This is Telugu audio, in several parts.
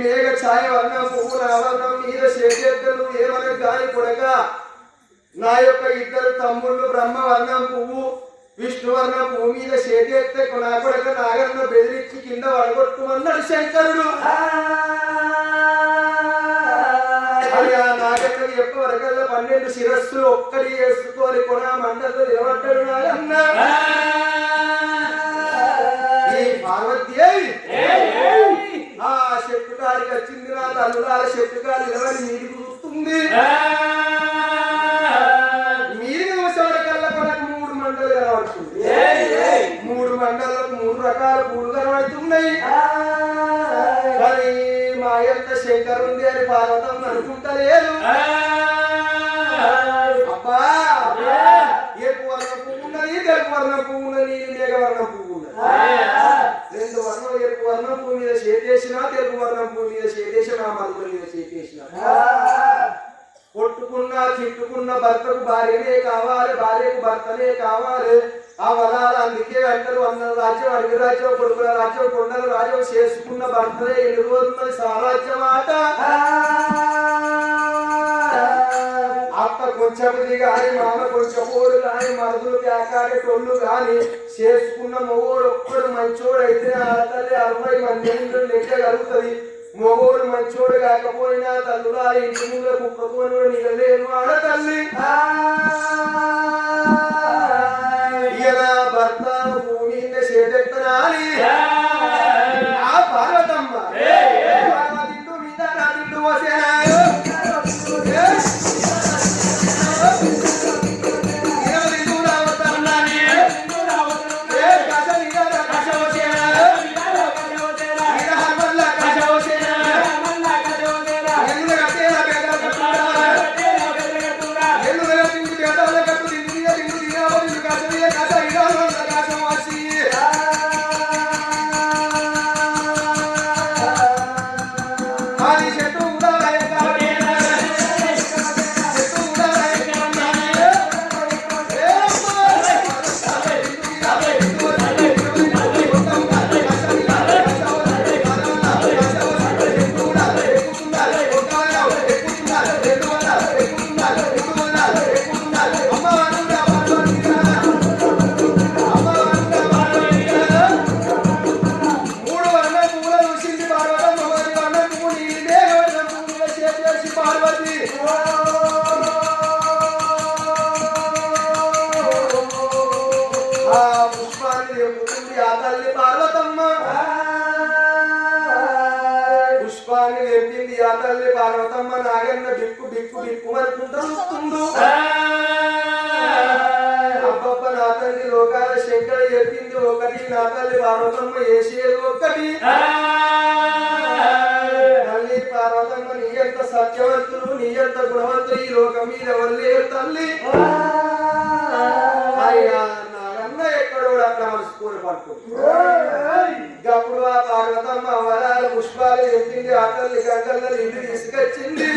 మేఘ ఛాయ వర్ణం పువ్వు నా వర్ణం మీద చేసేద్దరు ఏమనకు గాని కొడక నా యొక్క ఇద్దరు తమ్ముళ్ళు బ్రహ్మవర్ణం పువ్వు విష్ణువర్ణం పువ్వు మీద చేతెత్తే నా కొడక నాగరణ బెదిరించి కింద వడగొట్టుమన్నాడు శంకరుడు. నాగరికి చెప్ప వరకల్లా పన్నెండు శిరస్సులు ఒక్కటి వేసుకొని కొన మండలు నిలబడ్డాడు నాగన్న ఈ పార్వతి కాడికి వచ్చింది నా తల్లులాల చెట్టు కాడి నిలబడి నీరు చూస్తుంది మీరు చూసేవరకల్లా మనకు మూడు మండలు కనబడుతుంది మూడు మండలకు మూడు రకాల పూలు కనబడుతున్నాయి. కానీ మా యొక్క శంకర్ ఉంది అని పార్వతం అనుకుంటలేదు. అబ్బా! ఎరుపు వర్ణం పువ్వు ఉన్నది తెలుపు వర్ణం పువ్వు ఉన్నది మేఘ వర్ణం పువ్వు ఉన్నది రెండు వర్ణం ఎరుపు వర్ణం పువ్వు మీద చేసేసిన తెలుపు వర్ణం మీద చేసేసిన ఆ మరుగుల మీద చేసేసిన కొట్టుకున్న తిట్టుకున్న భర్తకు భార్యనే కావాలి భార్యకు భర్తనే కావాలి. ఆ వరాలు అందుకే అంటారు వందల రాజ్యం అరవి రాజ్యం కొడుకుల రాజ్యం కొండల రాజ్యం చేసుకున్న భర్తనే ఎన్ని రోజున్నది సామ్రాజ్యం ఆట అత్త కొంచెంది కానీ మామ కొంచెపోడు కానీ మరుదులు కాకాడే కానీ చేసుకున్న మొగోడు ఒక్కడు మంచోడు అయితే ఆడతల్లి అరవై మంది నిండు లెక్క కలుగుతుంది మొగోడు మంచోడు కాకపోయినా తల్లులా ఇంటి ముందు కుక్కకొని నిగలేను ఆడ తల్లి పుష్పాన్ని తెంపింది ఆ తల్లి పార్వతమ్మ నాగన్న బిక్కు బిక్కు బిక్కు మరుకుంటూ అబ్బప్ప నా తల్లి లోకాల శంకర చెప్పింది ఒకటి నా తల్లి పార్వతమ్మ వేసేది ఒకటి. తల్లి పార్వతమ్మ నీ ఎంత సత్యవంతులు నీ ఎంత గుణవంతులు ఈ లోకం మీద ఎవరు తల్లి. అయ్యా. పడుతుంది అప్పుడు ఆ పార్వతమ్మ వరాలు పుష్పాలు చెప్పింది ఆ తల్లి గంగల్లో ఇంటి తీసుకొచ్చింది.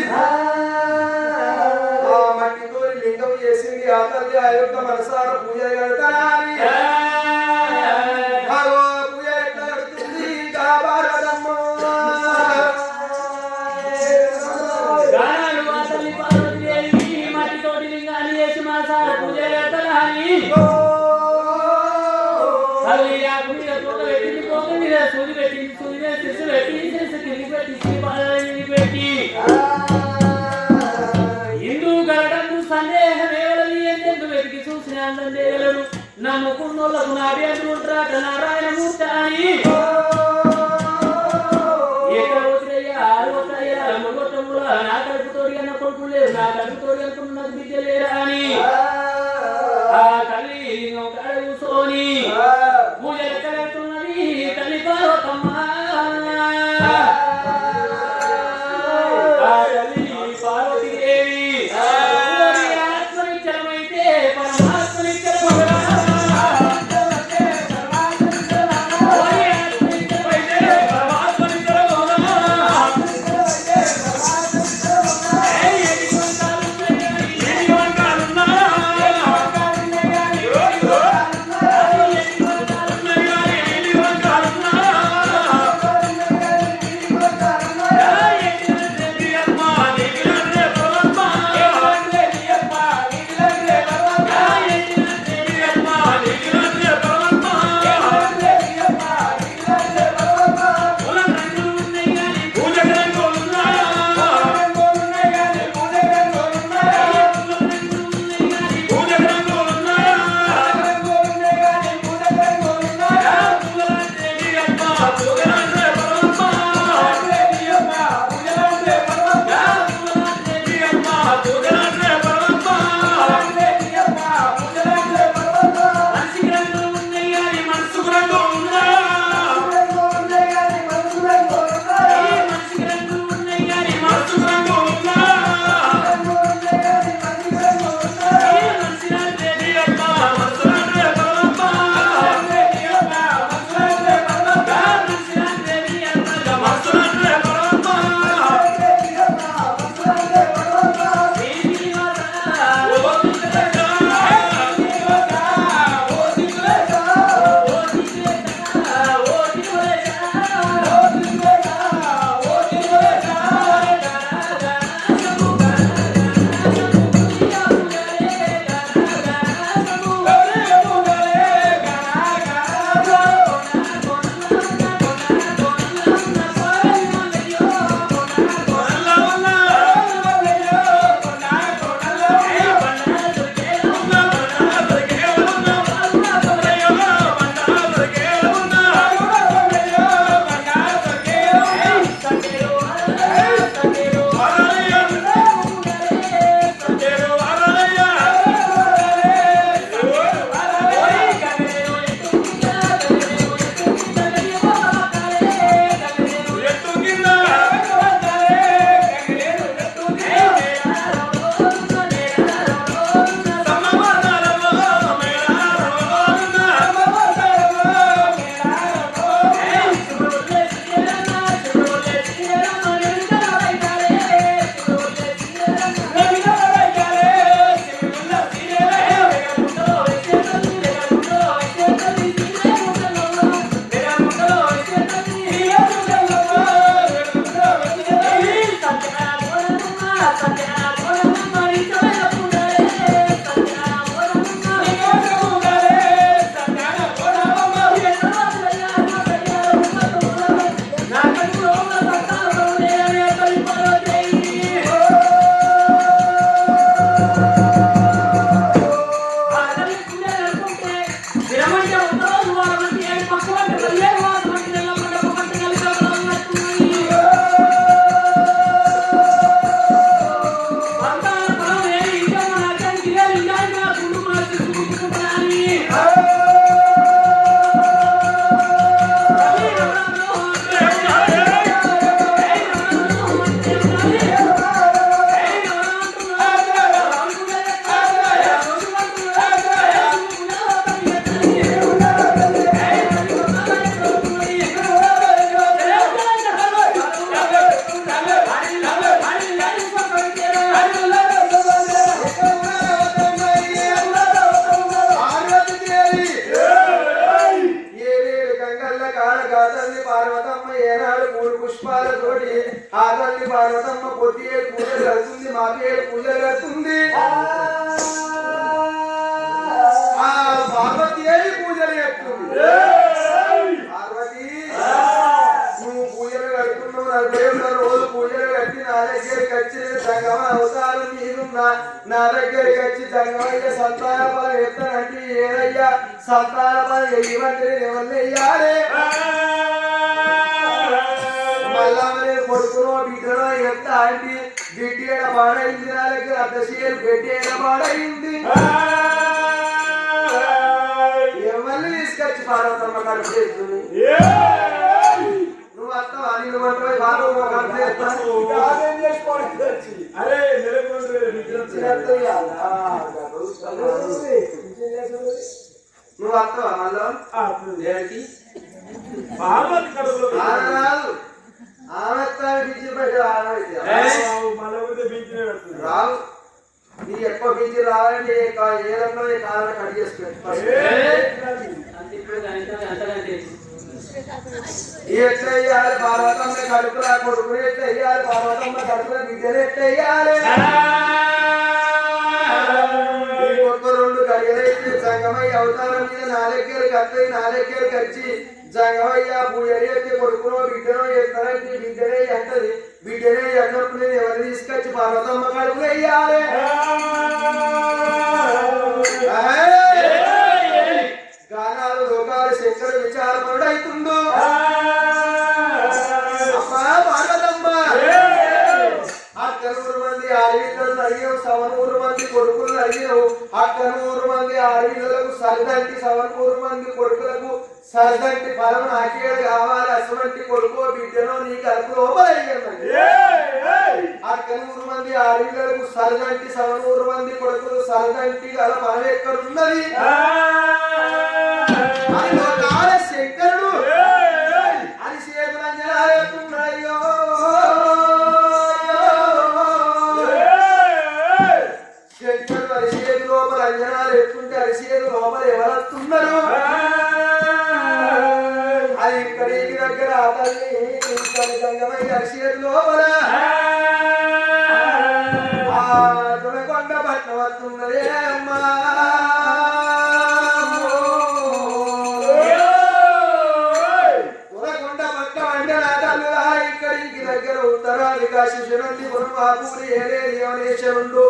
నమ్ముకున్నోళ్ళకు నాభి అంటుకుంటారా నారాయణ మూర్తి అని నా కడుపుతోడి అన్న కొడుకు లేదు నా కడుపుతోడి అనుకున్న బిడ్డ లేరా అని. రోజు పూజలు కట్టి నా దగ్గరికి వచ్చి సంగమ అవతారం మీరున్నా నా దగ్గరికి వచ్చి సంగమయ్య సంతాన పని ఎత్తనంటే ఏదయ్యా సంతాన పని ఇవ్వండి మళ్ళా కొడుకునో బిడ్డనో ఎంత అంటే పాడైంది నా దగ్గర షేర్ పాడైంది ఎవరిని తీసుకొచ్చి పార్వతమ్మ కడుపు చేస్తుంది వస్తావా మళ్ళా కడుపులో పెడుతుంది. రావు. నీ ఎక్కువ పిచ్చి రావాలంటే ఏ కా- ఏ రంగంలో ఏ కాలం కట్ చేసి పెట్టు అంత ఇప్పుడు అంత అంతకంటే ఎట్లా వేయాలి పార్వతమ్మ కడుపులా కొడుకుని ఎట్లా వేయాలి పార్వతమ్మ కడుపుల బిడ్డలు ఎట్లా వేయాలి రెండు గడియలైతే జంగమయ్య అవతారం మీద నా దగ్గరికి అత్తయ్య నా దగ్గరికి వచ్చి జంగమయ్య అయితే కొడుకునో బిడ్డనో ఎత్తనంటే బిడ్డనే ఎంటది బిడ్డనే ఎన్నప్పుడు నేను ఎవరిని తీసుకొచ్చి పార్వతమ్మ కడుపులు వేయాలి? గానాలు లోకాలు శంకర విచారపరుడు అవుతుందో సవనూరు మంది కొడుకులను అడిగినవు. అక్కనూరు మంది ఆడవిళ్ళలకు సరిదంటి సవనూరు మంది కొడుకులకు సరిదంటి ఫలం నాకేడు కావాలి? అటువంటి కొడుకో బిడ్డనో నీకు కలుపు అక్కనూరు మంది ఆడవిళ్ళలకు సరిదంటి సవనూరు మంది కొడుకులు సరిదంటి గల ఫలం ఎక్కడున్నది? దగ్గర ఉత్తరాది కాశీ శివంతి పురం ఆపూరి ఏలేని యవనేశ్వరుండు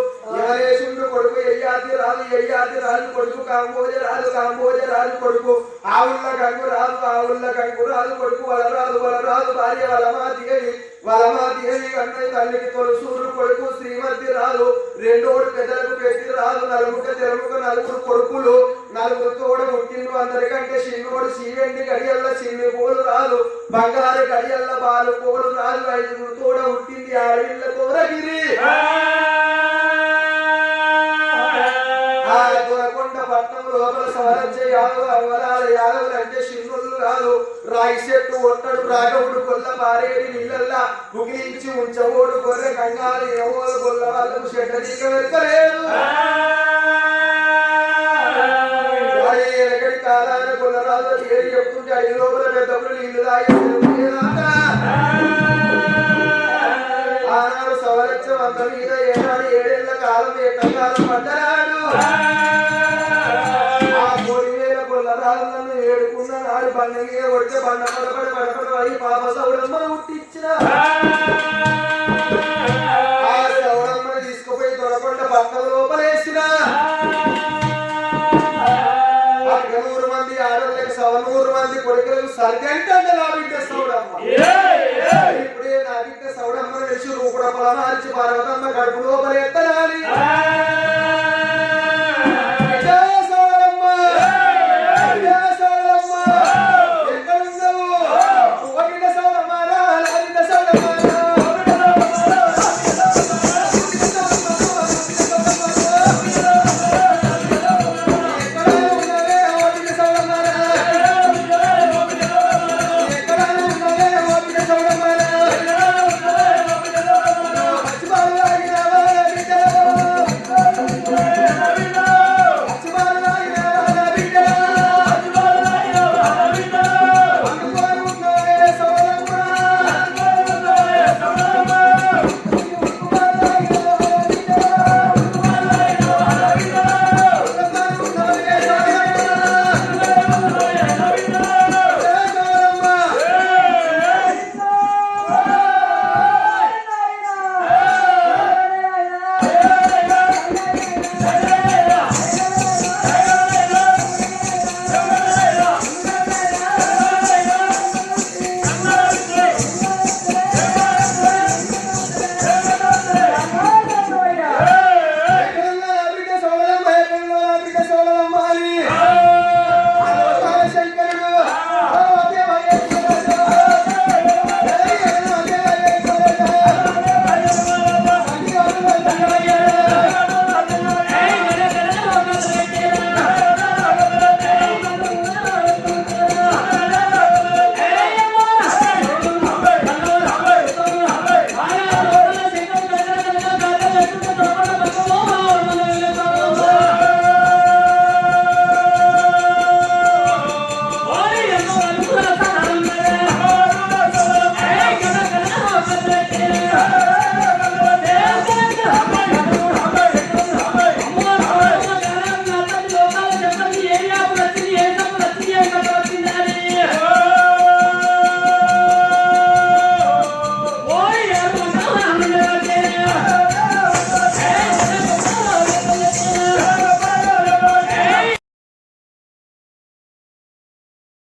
కమలేశుడు కొడుకు ఎయ్యాది రాజు ఎయ్యాది రాజు కొడుకు కాంబోజ రాజు కాంబోజ రాజు కొడుకు. ఆవుళ్ళ కంగు రాజు ఆవుళ్ళ కంగు రాజు కొడుకు వలరాజు వలరాజు భార్య వలమా దిగని వలమా వలమాదేవి కన్నయ్య తల్లికి తొలసూరు కొడుకు శ్రీమతి రాజు. రెండోడు పెద్దలకు పెట్టి రాజు నలుగుట తెరముక నలుగురు కొడుకులు. నలుగురు తోడ ముట్టిండు అందరికంటే చిన్నోడు సీవెండి గడియల్ల చిన్ని పోలు రాదు బంగారు గడియల్ల బాలు పోలు రాదు ఐదుగురు తోడ ముట్టింది ఆడవిళ్ళ కోరగిరి. శివులు రాయి చెట్టు ఒట్టడు రాగవుడు కొల్ల పారేడి నీళ్ళల్లా. ఉగిలించి ఉంచవోడు గొర్రె కంగారు ఎవోడు కొల్ల వాళ్ళకు చెడ్డనీక వెళ్తలేదు కాలాన కొల్లరాజు ఏడు చెప్తుంటే ఐదు లోపల పెద్దప్పుడు నీళ్ళు తాగి ఆనాడు వంద మీద ఏడాది ఏడేళ్ళ కాలం ఏ పడ్డనాడు ఆ మీద కొడితే బండ పడపడి పడపడి పడి పాప సౌడమ్మను పుట్టించిన ఆ సౌడమ్మను తీసుకుపోయి దొరకొండ పట్టణ లోపలేసిన. నూరు మంది ఆడవాళ్ళకి సవనూరు మంది కొడుకులకు సర్ది అంటే నా బిడ్డ సౌడమ్మ ఇప్పుడే నా బిడ్డ సౌడమ్మ తెలిసి రూపుడ పొలమార్చి పార్వతమ్మ కడుపు లోపల ఎత్తనాలి